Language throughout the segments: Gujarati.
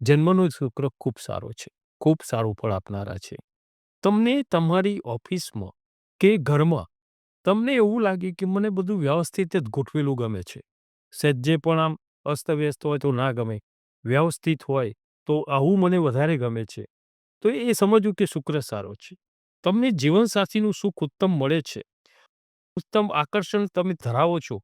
જન્મનો શુક્ર ખૂબ સારો છે, ખૂબ સારું ફળ આપનારા છે. તમને તમારી ઓફિસમાં કે ઘરમાં તમને એવું લાગે કે મને બધું વ્યવસ્થિત જ ગોઠવેલું ગમે છે. સજ્જે પણ આમ અસ્તવ્યસ્ત હોય તો ના ગમે, વ્યવસ્થિત હોય તો આવું મને વધારે ગમે છે. તો એ સમજવું કે શુક્ર સારો છે. તમને જીવનસાથીનું સુખ ઉત્તમ મળે છે. ઉત્તમ આકર્ષણ તમે ધરાવો છો.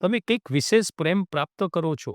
તમે કંઈક વિશેષ પ્રેમ પ્રાપ્ત કરો છો.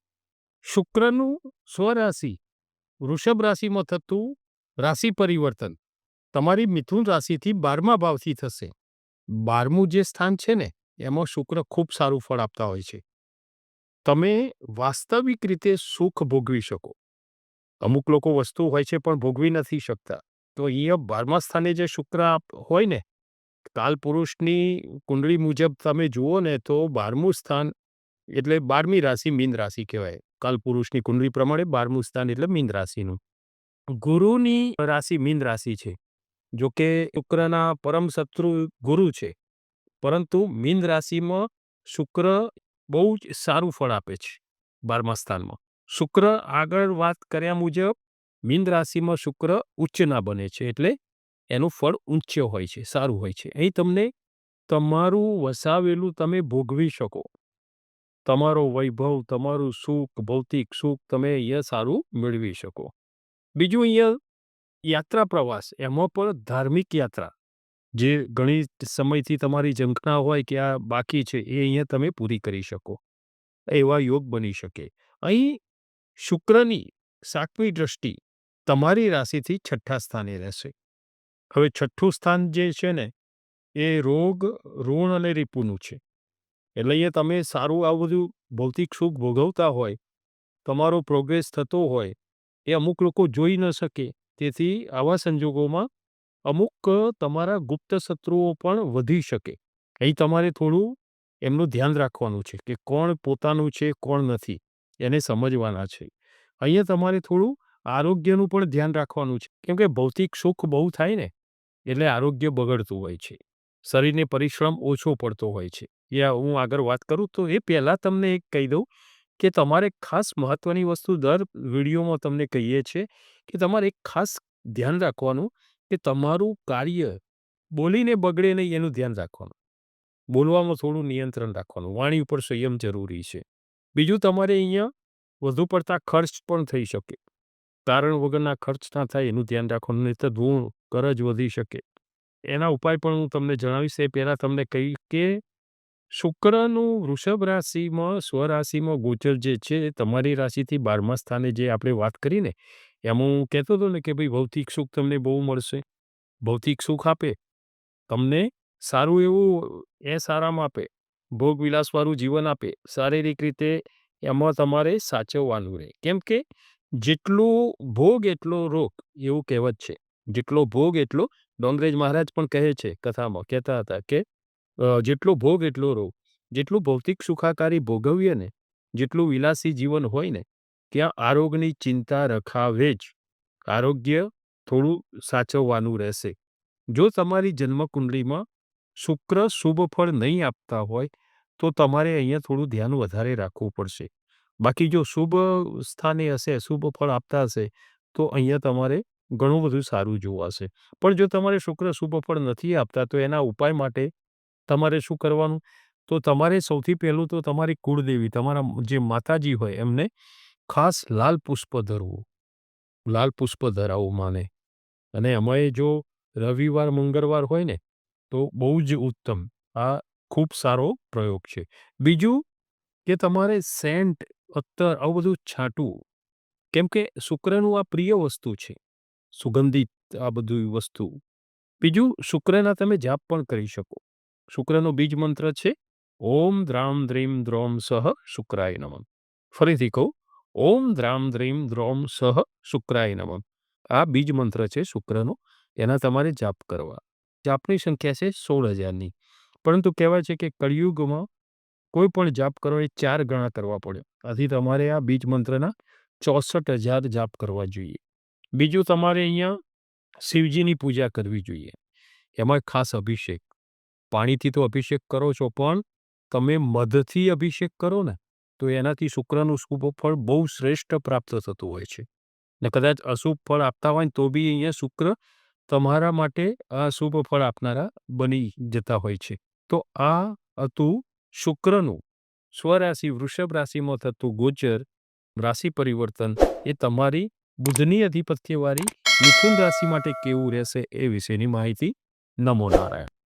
શુક્રનું સ્વરાશિ વૃષભ રાશિમાં થતું રાશિ પરિવર્તન. તમારી મિથુન રાશિથી બારમા ભાવથી થશે. બારમું જે સ્થાન છે ને, એમાં શુક્ર ખૂબ સારું ફળ આપતા હોય છે. તમે વાસ્તવિક રીતે સુખ ભોગવી શકો. અમુક લોકો વસ્તુ હોય છે પણ ભોગવી નથી શકતા. તો અહીંયા બારમા સ્થાને જે શુક્ર હોય ને, કાલ પુરુષની કુંડળી મુજબ તમે જુઓ ને તો બારમું સ્થાન એટલે બારમી રાશિ મીન રાશિ કહેવાય. કાલ પુરુષની કુંડળી પ્રમાણે બારમું સ્થાન એટલે મીન રાશિનું. ગુરુની રાશિ મીન રાશિ છે. જો કે શુક્રના પરમ શત્રુ ગુરુ છે. પરંતુ મીન રાશિમાં શુક્ર બહુ જ સારું ફળ આપે છે બારમા સ્થાનમાં. શુક્ર આગળ વાત કર્યા મુજબ મીન રાશિમાં શુક્ર ઉચ્ચના બને છે એટલે એનું ફળ ઉચ્ચ હોય છે, સારું હોય છે. અહીં તમને તમારું વસાવેલું તમે ભોગવી શકો. તમારો વૈભવ, તમારું સુખ, ભૌતિક સુખ તમે અહીંયા સારું મેળવી શકો. બીજું અહીંયા યાત્રા પ્રવાસ, એમાં પણ ધાર્મિક યાત્રા. જે ઘણી સમયથી તમારી ઝંખના હોય કે આ બાકી છે, એ અહીંયા તમે પૂરી કરી શકો. એવા યોગ બની શકે. અહીં શુક્રની સાતમી દ્રષ્ટિ તમારી રાશિથી છઠ્ઠા સ્થાને રહેશે. હવે છઠ્ઠું સ્થાન જે છે ને, એ રોગ, ઋણ અને રીપુનું છે. એટલે અહીંયા તમે સારું આ બધું ભૌતિક સુખ ભોગવતા હોય, તમારો પ્રોગ્રેસ થતો હોય, એ અમુક લોકો જોઈ ન શકે. તેથી આવા સંજોગોમાં અમુક તમારા ગુપ્ત શત્રુઓ પણ વધી શકે. અહીં તમારે થોડું એમનું ધ્યાન રાખવાનું છે કે કોણ પોતાનું છે, કોણ નથી, એને સમજવાના છે. અહીંયા તમારે થોડું આરોગ્યનું પણ ધ્યાન રાખવાનું છે. કેમ કે ભૌતિક સુખ બહુ થાય ને, એટલે આરોગ્ય બગડતું હોય છે. શરીરને પરિશ્રમ ઓછો પડતો હોય છે. યા હું આગળ વાત કરું તો એ પહેલાં તમને એક કહી દઉં કે તમારે ખાસ મહત્ત્વની વસ્તુ દર વિડીયોમાં તમને કહીએ છીએ કે તમારે એક ખાસ ધ્યાન રાખવાનું કે તમારું કાર્ય બોલીને બગડે નહીં એનું ધ્યાન રાખવાનું. બોલવામાં થોડું નિયંત્રણ રાખવાનું. વાણી ઉપર સંયમ જરૂરી છે. બીજું તમારે અહીંયા વધુ પડતા ખર્ચ પણ થઈ શકે. તારણ વગરના ખર્ચ ના થાય એનું ધ્યાન રાખવાનું, નહીં તો ધૂળ, કરજ વધી શકે. એના ઉપાય પણ હું તમને જણાવીશ. એ પહેલાં તમને કહી કે શુક્રનું વૃષભ રાશિમાં, સ્વરાશિમાં ગોચર જે છે, તમારી રાશિથી બારમા સ્થાને જે આપણે વાત કરીને એમાં હું કહેતો હતો ને કે ભાઈ ભૌતિક સુખ તમને બહુ મળશે. ભૌતિક સુખ આપે, તમને સારું એવું એ સારામાં આપે, ભોગ વિલાસવાળું જીવન આપે, શારીરિક રીતે એમાં તમારે સાચવવાનું રહે. કેમ કે જેટલું ભોગ એટલો રોગ, એવું કહેવત છે. જેટલો ભોગ એટલો, ડોંગરેજ મહારાજ પણ કહે છે કથામાં, કહેતા હતા કે જેટલો ભોગ એટલો રોગ. જેટલું ભૌતિક સુખાકારી ભોગવીએ ને, જેટલું વિલાસી જીવન હોય ને, ત્યાં આરોગ્યની ચિંતા રખાવે જ. આરોગ્ય થોડું સાચવવાનું રહેશે. જો તમારી જન્મકુંડળીમાં શુક્ર શુભ ફળ નહીં આપતા હોય, તો તમારે અહીંયા થોડું ધ્યાન વધારે રાખવું પડશે. બાકી જો શુભ સ્થાને હશે, શુભ ફળ આપતા હશે, તો અહીંયા તમારે ઘણું બધું સારું જોવાશે. પણ જો તમારે શુક્ર શુભ ફળ નથી આપતા, તો એના ઉપાય માટે તમારે શું કરવાનું? તો તમારે સૌથી પહેલું તો તમારી કુળદેવી, તમારા જે માતાજી હોય એમને ખાસ લાલ પુષ્પ ધરવું. લાલ પુષ્પ ધરાવવું માને. અને એમાંય જો રવિવાર, મંગળવાર હોય ને, તો બહુ જ ઉત્તમ. આ ખૂબ સારો પ્રયોગ છે. બીજું કે તમારે સેન્ટ, અત્તર આવું બધું છાંટવું. કેમ કે શુક્રનું આ પ્રિય વસ્તુ છે. સુગંધિત આ બધું વસ્તુ. બીજું, શુક્રના તમે જાપ પણ કરી શકો. શુક્રનો બીજ મંત્ર છે, ઓમ દ્રામ દ્રીમ દ્રોમ સહ શુક્રાય નમઃ. ફરીથી કહું, ઓમ દ્રામ દ્રીમ દ્રોમ સહ શુક્રાય નમઃ. આ બીજ મંત્ર છે શુક્રનો, એના તમારે જાપ કરવા. જાપની સંખ્યા છે સોળ હજારની. પરંતુ કહેવાય છે કે કળિયુગમાં કોઈ પણ જાપ કરો એ ચાર ગણા કરવા પડે આથી તમારે આ બીજ મંત્રના ચોસઠ હજાર જાપ કરવા જોઈએ. બીજું તમારે અહીંયા શિવજીની પૂજા કરવી જોઈએ. એમાં ખાસ અભિષેક પાણીથી તો અભિષેક કરો છો, પણ તમે મધથી અભિષેક કરો ને, તો એનાથી શુક્રનું શુભ ફળ બહુ શ્રેષ્ઠ પ્રાપ્ત થતું હોય છે. ને કદાચ અશુભ ફળ આપતા હોય તો બી અહીંયા શુક્ર તમારા માટે આ શુભ ફળ આપનારા બની જતા હોય છે. તો આ હતું શુક્રનું. સ્વરાશિ, વૃષભ રાશિમાં થતું ગોચર રાશિ પરિવર્તન એ તમારી બુધની અધિપત્યવાળી મિથુન રાશિ માટે કેવું રહેશે એ વિશેની માહિતી નમો નારાયણ.